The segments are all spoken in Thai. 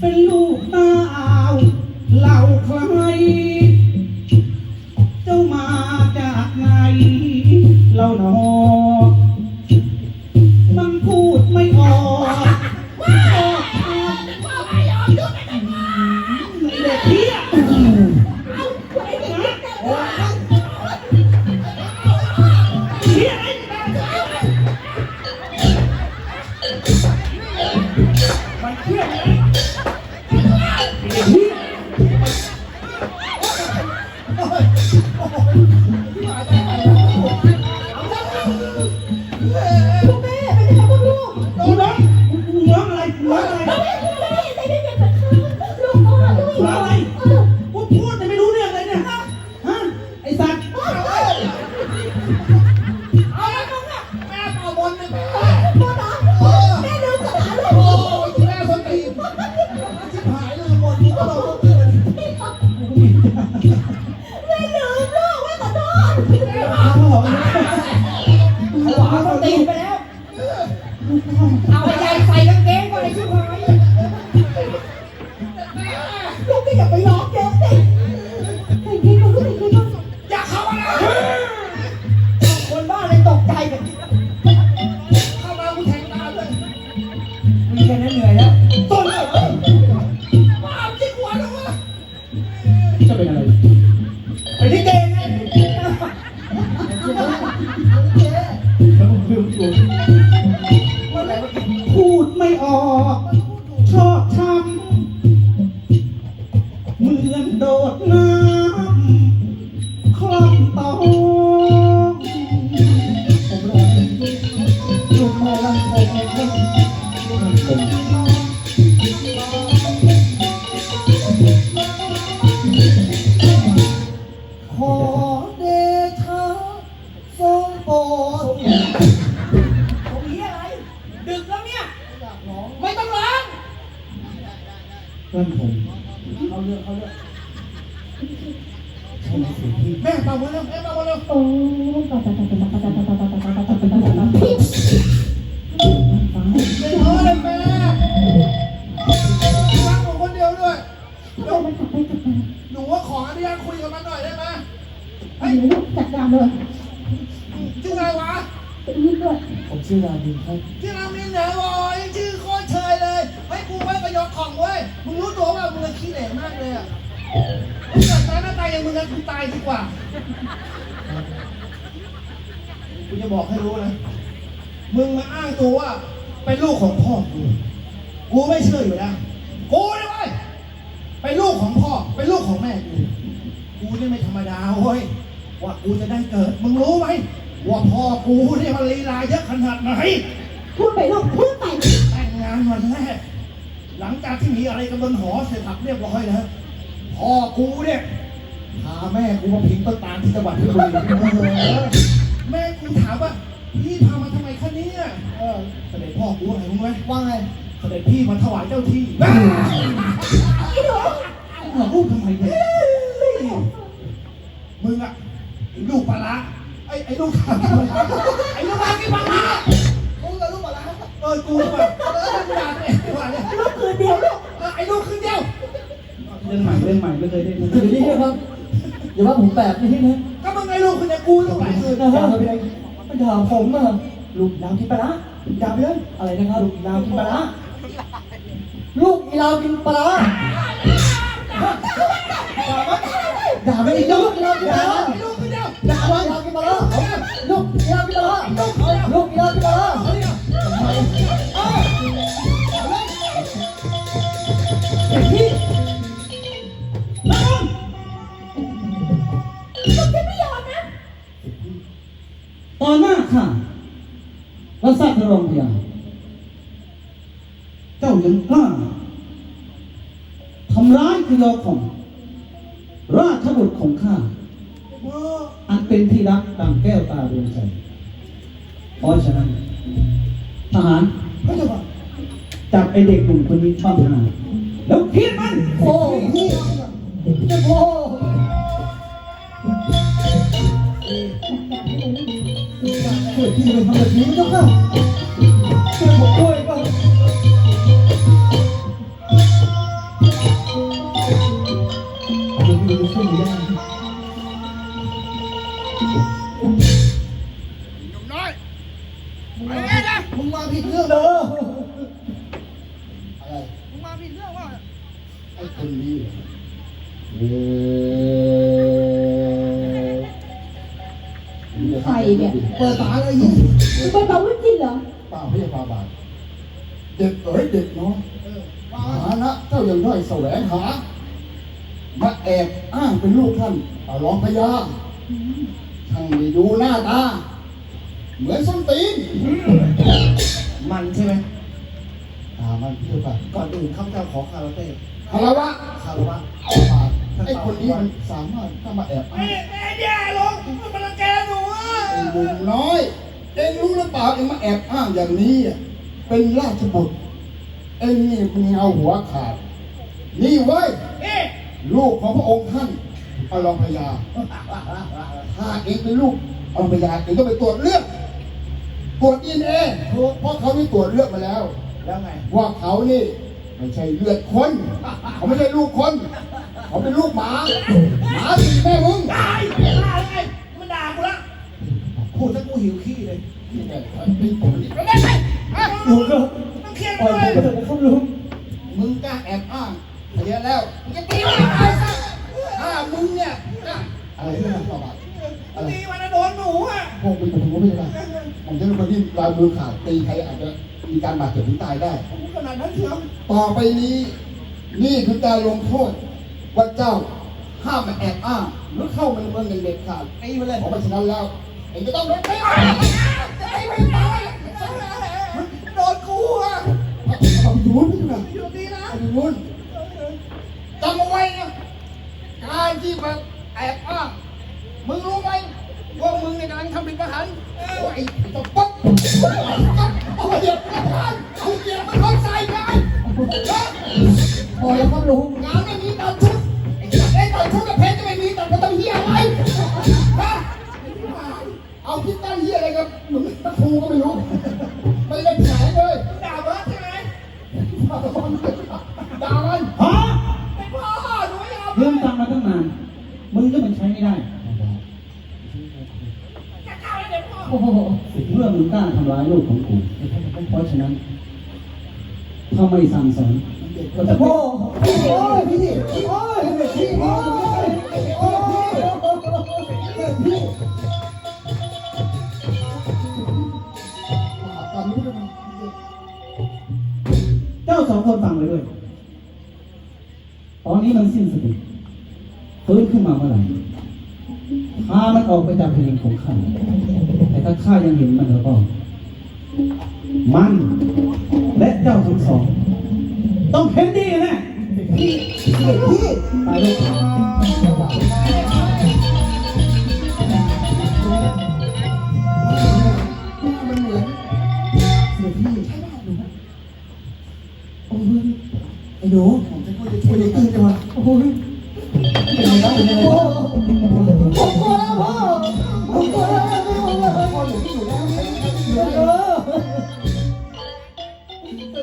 เป็นลูกตา Sabi na lang. Pwede tayo na. ร่างผมเอาเรื่องเอาเรื่องใช่เสียงที่แม่เป่ามาเร็วแม่เป่ามาเร็วโอ้ตาตาตาตาตาตาตาตาตาตาตาตาตาตาตาตาพี่ไม่ท้อเลยแม่ฟังหนูคนเดียวด้วยเดี๋ยวมันกลับไปกลับมาหนูว่าขออนุญาตคุยกับมันหน่อยได้ไหมเดี๋ยวลูกจัดการเลยชื่ออะไรวะนี่ด้วยผมชื่อราดินครับชื่อเรามินเหรอโอ้ยชื่อโคตรเชยเลยให้ กูไว้ประโยชน์ของเว้ย มึงรู้ตัวว่ามึงขี้เหร่มากเลยอะมึงเกิดมาหน้าตายอย่างมึงกันกูตายดีกว่ากูจะบอกให้รู้นะ มึงมาอ้างตัวว่าเป็นลูกของพ่อกู กูไม่เชื่ออยู่แล้ว กูเนี่ยเว้ย เป็นลูกของพ่อ เป็นลูกของแม่กู กูนี่ไม่ธรรมดาเว้ย ว่ากูจะได้เกิด มึงรู้ไหมว่าพ่อกูเนี่ยมันลีลาเยอะขนาดไหน พูดไปลูกพูดไปแต่งงานวันแรก หลังจากที่มีอะไรกันบนหอเสร็จสับเรียบร้อยแล้วพ่อกูเนี่ยพาแม่กูมาพิงต้นตาลที่จังหวัดเพชรบุรีเออแม่กูถามว่าพี่พามาทำไมคะเนี่ยเออเสด็จพ่อกูว่าไงรู้ไหมว่าไงเสด็จพี่มาถวายเจ้าที่ไอ้หนูเราพูดทำไมเนี่ยมึงอะไอ้ลูกปลาร้าไอ้ไอ้ลูกทำปลาร้าไอ้ลูกทำกินปลาร้ากูกับลูกปลาร้าเออกูแบบเออกูด่าตัวเองว่าเนี่ย ลูกคืนเดียวลูก เออไอ้ลูกขึ้นเดียว เรื่องใหม่เรื่องใหม่ไม่เคยได้ยินอยู่นี่ครับอย่าว่าผมแปลกนี่นะก็มึงไอ้ลูกขึ้นเนี่ยกูต้องไหลคืนนะฮะไม่ถามผมอะลูกดาวกินปลาร้าดาวไปเลยอะไรนะครับลูกดาวกินปลาร้าลูกอีลาวกินปลา ตอนหน้าข้าวัสัตว์รงพยาเจ้ายังกล้าทำร้ายพยอของ ราชบุตรของข้า อันเป็นที่รักตามแก้วตาดวงใจ เพราะฉะนั้นทหารไม่ถูกอะจับไอเด็กหนุ่มคนนี้ข้ามหาแล้วเคียนมัน โอ้จะโอ้ช่ว thì mình hợp lý đúng không? Tôi một quê cơ. Mùng mang thịt nước đó. Mùng mang thịt nước mà. Anh cần đi. Yeah. วยก็ไอ้คนนี้เหรอเออใครเนี่ยเปิดตาเลยยิ่งมึงเป็นบาวุ้นจินเหรอเปล่าพี่ฟาบาทเด็กเอ๋ยเด็กน้อยหานะเจ้ายังด้อยแสวงหา มาแอบอ้างเป็นลูกท่านเอารองพญาช่างไม่ดูหน้าตา เหมือนส้นตีน มันใช่ไหมตามันพี่ป่ะก่อนอื่นข้าพเจ้าขอคาราเต้คารวะคารวะไอ้คนนี้มันสามารถเข้ามาแอบอ้างแม่แย่ลงมันรังแกหนู อะไอ้บุญน้อย เอ็งรู้หรือเปล่าเอ็งมาแอบอ้างอย่างนี้อะเป็นราชบุตร เอ็งนี่มึงเอาหัวขาด นี่เว้ยเอ๊ะลูกของพระองค์ท่านอรองพยา ถ้าเองเป็นลูกอรองพยาเองก็ไปตรวจเลือดตรวจดีเอ็นเอเพราะเขาได้ตรวจเลือดมาแล้ว แล้วไง ว่าเขานี่ไม่ใช่เลือดคน เขาไม่ใช่ลูกคน เขาเป็นลูกหมา หมาสิแม่มึงตายไม่ด่าเลยไงมันด่ากูละ พูดซะกูหิวขี้เลยนี่แม่เป็นคนดีไม่ได้ไปอะลุงครับต้องเครียดปล่อยด้ผวยมไปเถอะนะครับลุงมึงกล้าแอบอ้างเรียนแล้วมึงจะตีมันตายซะถ้ามึงเนี่ยกล้าอะไรที่มันต่อบาทอะไรตีมันนะโดนหนูอะพวกมึงกับผมไม่ได้ผมจะเป็นคนที่ลายมือขาดตีใครอาจจะมีการบาดเจ็บถึงตายได้ ผมขนาดนั้นเชียวต่อไปนี้ นี่คือการลงโทษว่าเจ้าห้ามมาแอบอ้างหรือเข้ามาในเมืองอย่างเด็ดขาดตีมันเลยเพราะฉะนั้นแล้ว เองจะต้องโดนตีตีไม่ตายโดนกูอะเอาไปดูนี่นะอยู่ดีนะอาไปดูจำเอาไว้นะการที่มาแอบอ้างมึงรู้ไหมว่ามึงในกำลังทำผิดประหารโอ้ยไอ้ต้องป๊อกเอาเหยียบประหารเอาเหยียบมันเข้าใส่กันนะพอแล้วครับลุงงาน ไม่ได้เข้าเลยเดี๋ยวพ่อโอ้โหเมื่อมึงกล้าทำร้ายลูกของกู เพราะฉะนั้น ถ้าไม่สั่งสอนก็จะโอ้ พามันออกไปจากแผ่นดินของข้าแต่ถ้าข้ายังเห็นมันแล้วก็ มันและเจ้าทั้งสอง ต้องเห็นดีแน่พี่ตายเลยมันเหมือนเดี๋ยวพี่โอ้ยไอ้หนู ผมข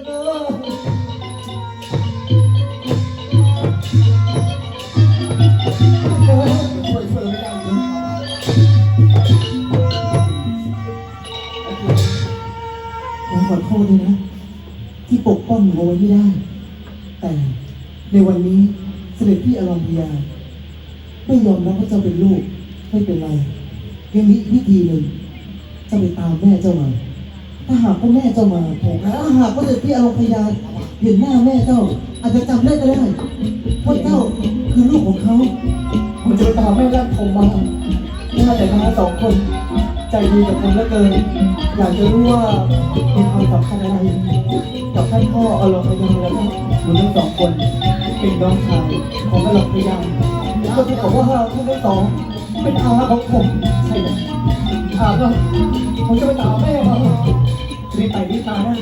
อโทษด้วยนะ ที่ปกป้องหนูเอาไว้ไม่ได้ แต่ในวันนี้เสด็จพี่อารมพยาไม่ยอมรับว่าเจ้าเป็นลูก ไม่เป็นไรยังมีอีกวิธีหนึ่งเจ้าไปตามแม่เจ้ามา ถ้าหากว่าแม่เจ้ามาผมถ้าหากว่าเด็จพี่อารมพยาเห็นหน้าแม่เจ้า อาจจะจำได้ก็ได้ว่าเจ้าคือลูกของเขาผมจะตามแม่ร่างผมมาน่าแต่มาสองคน ใจดีกับผมเหลือเกิน อยากจะรู้ว่ามีความสำคัญอะไรกับท่านพ่ออารมณ์พยาและท่านหนูทั้งสองคนเป็นน้องชายของอารมณ์พยาก็คือบอกว่าท่านทั้งสองเป็นอาของผมใช่ไหม อาก็ผมจะไปตามแม่มารีบไปรีบมานะ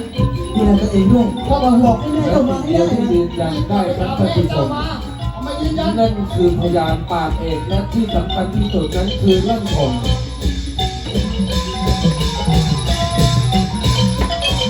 ดูแลตัวเองด้วยก็มาหลอกให้แม่เข้ามาไม่ได้นะยืนยันได้ครับท่านผู้ชมนั่นคือพยานปากเอกและที่สำคัญที่สุดนั้นคือเรื่องผม